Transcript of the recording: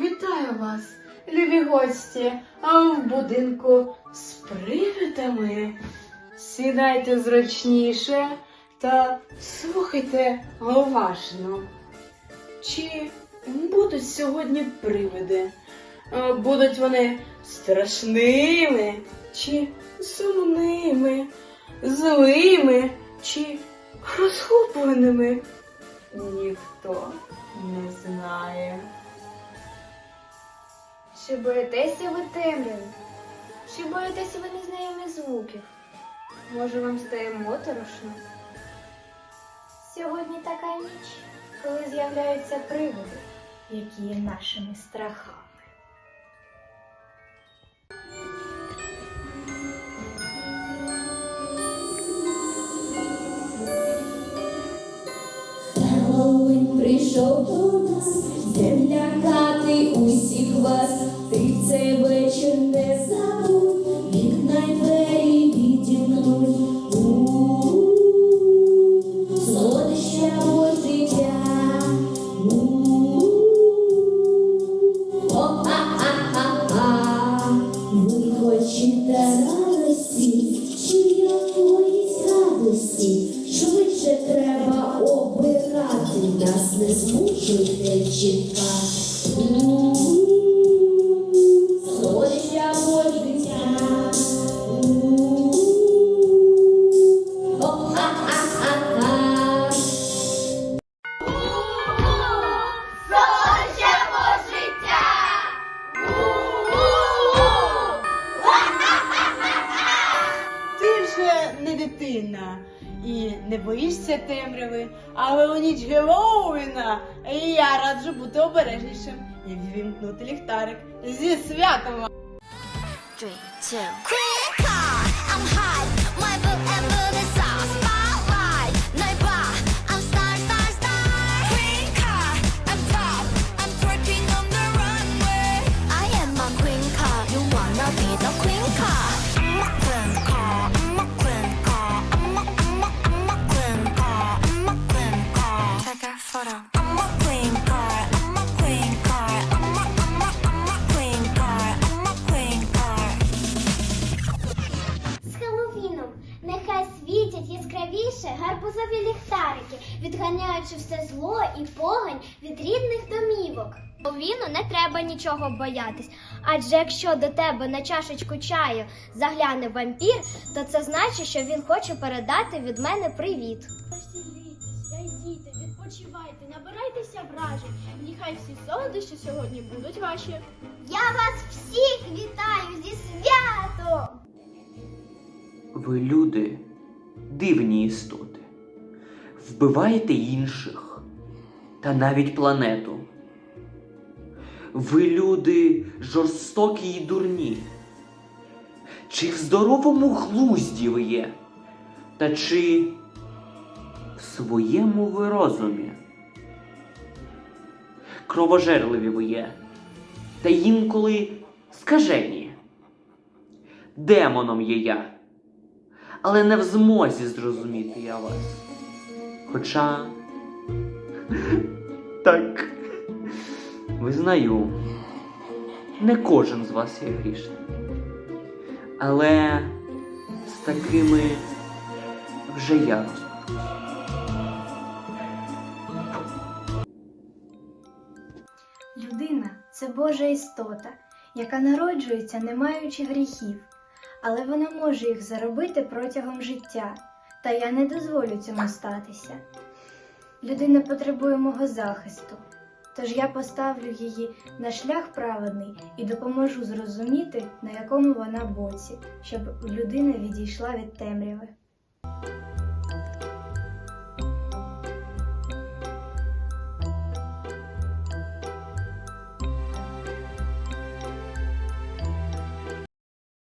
Вітаю вас, любі гості, а в будинку з привидами. Сідайте зручніше та слухайте уважно. Чи будуть сьогодні привиди? Будуть вони страшними чи сумними, злими чи розхопленими? Ніхто не знає. Чи боїтеся ви темряви? Чи боїтеся ви незнайомих звуків? Може, вам стає моторошно? Сьогодні така ніч, коли з'являються привиди, які є нашими страхами. Прийшов до нас, йдем лякати усіх нас не змушуйте чекати. Не дитина і не боїшся темряви, але у ніч Геловіна я раджу бути обережнішим і вімкнути ліхтарик зі святом. Яскравіше гарбузові ліхтарики, відганяючи все зло і погань від рідних домівок. Хеллоуіну не треба нічого боятись, адже якщо до тебе на чашечку чаю загляне вампір, то це значить, що він хоче передати від мене привіт. Зайдіть, відпочивайте, набирайтеся вражень. Нехай всі солодощі сьогодні будуть ваші. Я вас всіх вітаю зі святом! Ви люди, дивні істоти, вбиваєте інших та навіть планету. Ви люди жорстокі й дурні. Чи в здоровому глузді ви є? Та чи в своєму ви розумі? Кровожерливі ви є, та інколи скажені. Демоном є я але не в змозі зрозуміти я вас. Хоча. Так. Визнаю, не кожен з вас є грішним. Але з такими вже я. Людина це Божа істота, яка народжується, не маючи гріхів, але вона може їх заробити протягом життя, та я не дозволю цьому статися. Людина потребує мого захисту, тож я поставлю її на шлях праведний і допоможу зрозуміти, на якому вона боці, щоб людина відійшла від темряви.